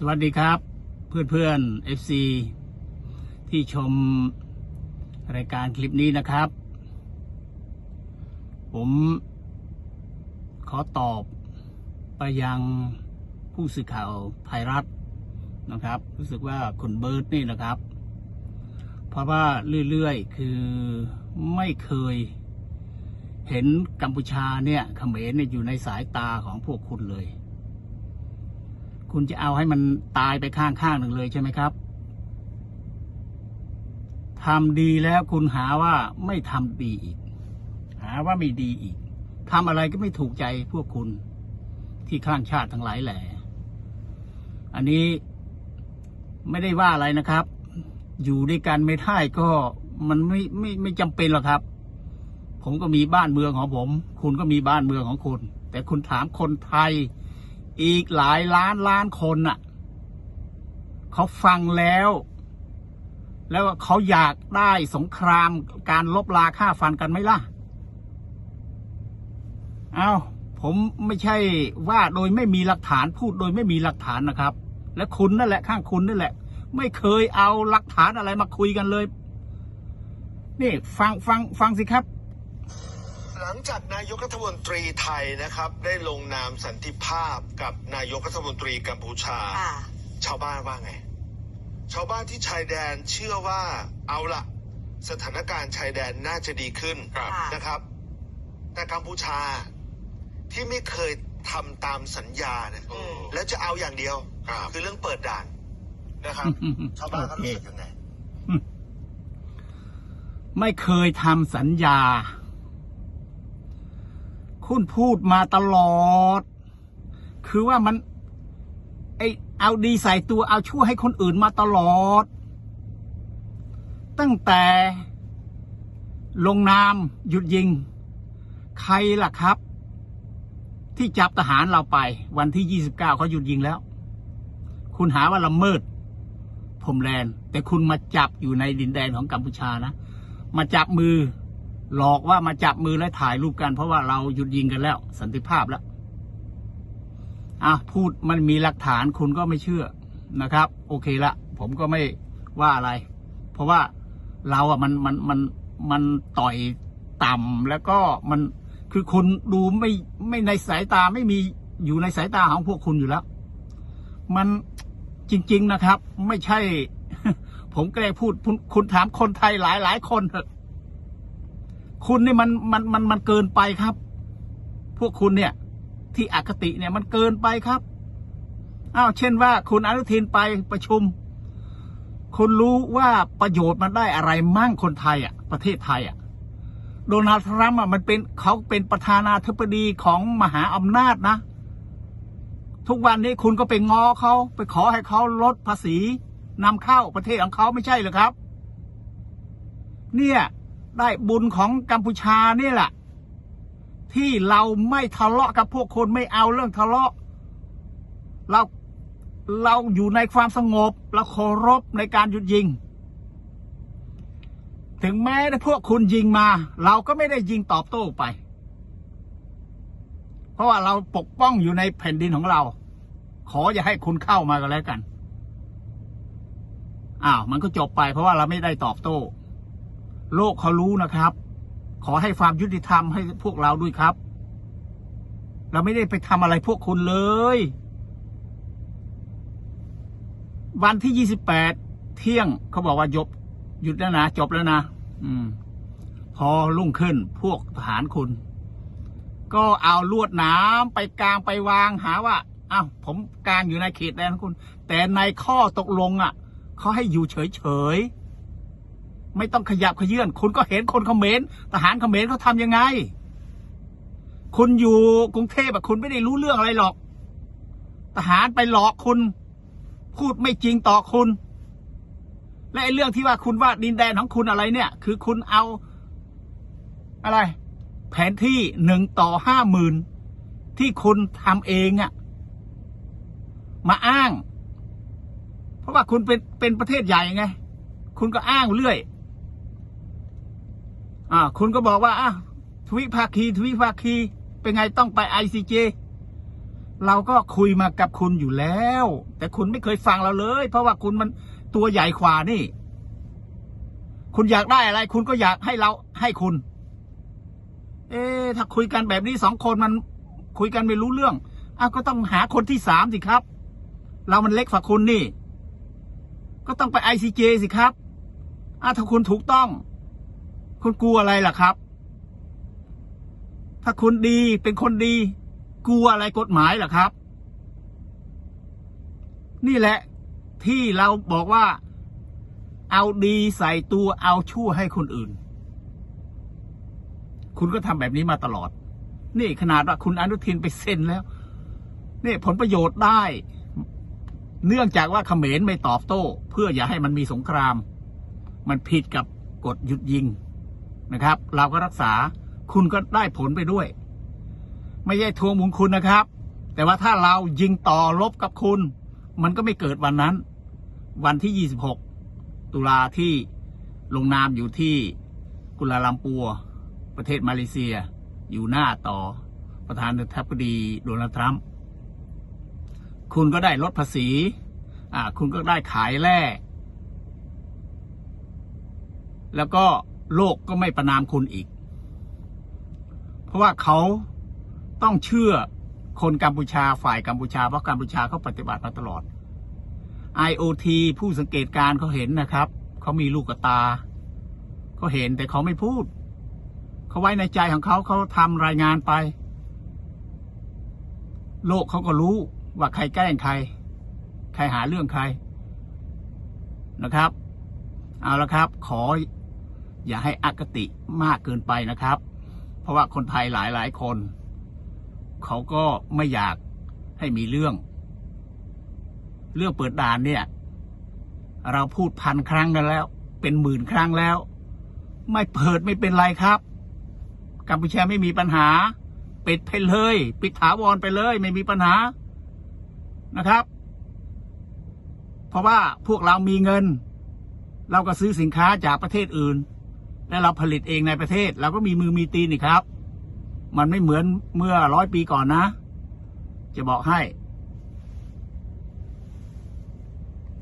สวัสดีครับ เพื่อนเพื่อนๆ FC ที่ชมรายการคลิปนี้นะครับ ผมขอตอบไปยังผู้สื่อข่าวไทยรัฐนะครับ รู้สึกว่าคุณเบิร์ตนี่นะครับ เพราะว่าเรื่อยๆ คือไม่เคยเห็นกัมพูชาเนี่ยเขมรเนี่ยอยู่ในสายตาของพวกคุณเลย คุณจะเอาให้มันตายไปข้างๆหนึ่งเลยใช่ไหมครับทำดีแล้วคุณหาว่าไม่ทำดีอีก หาว่าไม่ดีอีกทำอะไรก็ไม่ถูกใจพวกคุณที่ข้างชาติทั้งหลายแหล่อันนี้ไม่ได้ว่าอะไรนะครับ อยู่ด้วยกันไม่ได้ก็มันไม่ไม่ไม่จำเป็นหรอกครับ ผมก็มีบ้านเมืองของผม คุณก็มีบ้านเมืองของคุณ แต่คุณถามคนไทย อีกหลายล้านล้านคนน่ะเขาฟังแล้ว แล้วเขาอยากได้สงครามการลบลาฆ่าฟันกันไหมล่ะ เอา้าผมไม่ใช่ว่าโดยไม่มีหลักฐานพูดโดยไม่มีหลักฐานนะครับ และคุณนั่นแหละข้างคุณนั่นแหละ ไม่เคยเอาหลักฐานอะไรมาคุยกันเลย นี่ ฟังฟังฟังสิครับ หลังจากนายกรัฐมนตรีไทยนะครับ ได้ลงนามสันติภาพกับนายกรัฐมนตรีกัมพูชาค่ะชาวบ้านว่าไง ชาวบ้านที่ชายแดนเชื่อว่าเอาละสถานการณ์ชายแดนน่าจะดีขึ้นครับนะครับ แต่กัมพูชาที่ไม่เคยทำตามสัญญาเนี่ยอืม แล้วจะเอาอย่างเดียวคือเรื่องเปิดด่านนะครับ ชาวบ้านเขารู้สึกยังไง ไม่เคยทำสัญญา คุณพูดมาตลอด คือว่ามัน ไอเอาดีใส่ตัวเอาชั่วให้คนอื่นมาตลอด ตั้งแต่ลงนามหยุดยิง ใครล่ะครับ ที่จับทหารเราไป วันที่ 29เขาหยุดยิงแล้ว คุณหาว่าละเมิดพรมแดนแต่คุณมาจับอยู่ในดินแดนของกัมพูชานะ มาจับมือ หลอกว่ามาจับมือและถ่ายรูปกัน เพราะว่าเราหยุดยิงกันแล้ว สันติภาพแล้วอะพูดมันมีหลักฐานคุณก็ไม่เชื่อนะครับ โอเคละผมก็ไม่ว่าอะไร เพราะว่าเราอะมันมันมันมันต่อยต่ำแล้วก็มันคือคุณดูไม่ไม่ในสายตาไม่มีอยู่ในสายตาของพวกคุณอยู่แล้ว มันจริง ๆนะครับ ไม่ใช่ ผมแกล้งพูดคุณคุณถามคนไทยหลายหลายคนเถอะ คุณนี่มันมันมันมันเกินไปครับ พวกคุณเนี่ย ที่อคติเนี่ยมันเกินไปครับอ้าวเช่นว่า คุณอนุทินไปประชุม คุณรู้ว่าประโยชน์มันได้อะไรมั่งคนไทยอะ ประเทศไทยอะ โดนัลด์ทรัมป์อะมันเป็นเขาเป็นประธานาธิบดีของมหาอำนาจนะ ทุกวันนี้คุณก็ไปง้อเขาไปขอให้เขาลดภาษีนำเข้าประเทศของเขาไม่ใช่หรือครับ เนี่ย ได้บุญของกัมพูชานี่แหละ ที่เราไม่ทะเลาะกับพวกคนไม่เอาเรื่องทะเลาะ เราเราอยู่ในความสงบเราเคารพในการหยุดยิง ถึงแม้พวกคุณยิงมา เราก็ไม่ได้ยิงตอบโต้ไป เพราะว่าเราปกป้องอยู่ในแผ่นดินของเรา ขออย่าให้คุณเข้ามาก็แล้วกันอ้าวมันก็จบไปเพราะว่าเราไม่ได้ตอบโต้ โลกเขารู้นะครับ ขอให้ความยุติธรรมให้พวกเราด้วยครับ เราไม่ได้ไปทำอะไรพวกคุณเลย วันที่ยี่สิบแปดเที่ยงเขาบอกว่าหยุดหยุดแล้วนะจบแล้วนะอืม พอรุ่งขึ้นพวกทหารคุณ ก็เอาลวดหนามไปกลางไปวางหาว่าอ้าวผมกลางอยู่ในเขตแดนของคุณ แต่ในข้อตกลงอะเขาให้อยู่เฉยๆ ไม่ต้องขยับขยื่นคุณก็เห็นคนเขมรทหารเขมรเขาทำยังไง คุณอยู่กรุงเทพอะคุณไม่ได้รู้เรื่องอะไรหรอก ทหารไปหลอกคุณ พูดไม่จริงต่อคุณ และไอ้เรื่องที่ว่าคุณว่าดินแดนของคุณอะไรเนี่ย คือคุณเอา อะไร แผนที่หนึ่งต่อห้าหมื่นที่คุณทำเองอะมาอ้าง เพราะว่าคุณเป็นเป็นประเทศใหญ่ไง คุณก็อ้างเรื่อย อ่าคุณก็บอกว่าอะทวิภาคีทวิภาคี เป็นไงต้องไปไอซีเจเราก็คุยมากับคุณอยู่แล้ว แต่คุณไม่เคยฟังเราเลย เพราะว่าคุณมันตัวใหญ่กว่านี่ คุณอยากได้อะไร คุณก็อยากให้เราให้คุณ เอ๊ถ้าคุยกันแบบนี้สองคนมันคุยกันไม่รู้เรื่องอ้าวก็ต้องหาคนที่สามสิครับ เรามันเล็กฝ่าคุณนี่ ก็ต้องไปไอซีเจสิครับอ้าวถ้าคุณถูกต้อง คุณกลัวอะไรล่ะครับ ถ้าคุณดีเป็นคนดี กลัวอะไรกฎหมายล่ะครับ นี่แหละ ที่เราบอกว่า เอาดีใส่ตัวเอาชั่วให้คนอื่น คุณก็ทำแบบนี้มาตลอด นี่ขนาดว่าคุณอนุทินไปเซ็นแล้ว นี่ผลประโยชน์ได้ เนื่องจากว่าเขมรไม่ตอบโต้ เพื่ออย่าให้มันมีสงคราม มันผิดกับกฎหยุดยิง นะครับ เราก็รักษาคุณก็ได้ผลไปด้วย ไม่ใช่ทวงบุญคุณนะครับ แต่ว่าถ้าเรายิงต่อลบกับคุณ มันก็ไม่เกิดวันนั้น วันที่ 26 ตุลาที่ลงนามอยู่ที่กุลาลัมปัว ประเทศมาเลเซีย อยู่หน้าต่อประธานาธิบดีโดนัลด์ทรัมป์คุณก็ได้ลดภาษี อ่า คุณก็ได้ขายแร่แล้วก็ โลกก็ไม่ประนามคุณอีก เพราะว่าเขาต้องเชื่อคนกัมพูชาฝ่ายกัมพูชาเพราะกัมพูชาเขาปฏิบัติมาตลอด IoT ผู้สังเกตการเขาเห็นนะครับเขามีลูกกตาเขาเห็นแต่เขาไม่พูดเขาไว้ในใจของเขาเขาทำรายงานไป โลกเขาก็รู้ว่าใครแกล้งใคร ใครหาเรื่องใครนะครับ เอาละครับ ขอ อย่าให้อคติมากเกินไปนะครับ เพราะว่าคนไทยหลายหลายคน เขาก็ไม่อยากให้มีเรื่อง เรื่องเปิดด่านเนี่ย เราพูดพันครั้งกันแล้ว เป็นหมื่นครั้งแล้ว ไม่เปิดไม่เป็นไรครับกัมพูชาไม่มีปัญหา ปิดไปเลย ปิดถาวรไปเลย ไม่มีปัญหานะครับ เพราะว่าพวกเรามีเงิน เราก็ซื้อสินค้าจากประเทศอื่น และเราผลิตเองในประเทศเราก็มีมือมีตีนนี่ครับ มันไม่เหมือนเมื่อร้อยปีก่อนนะ จะบอกให้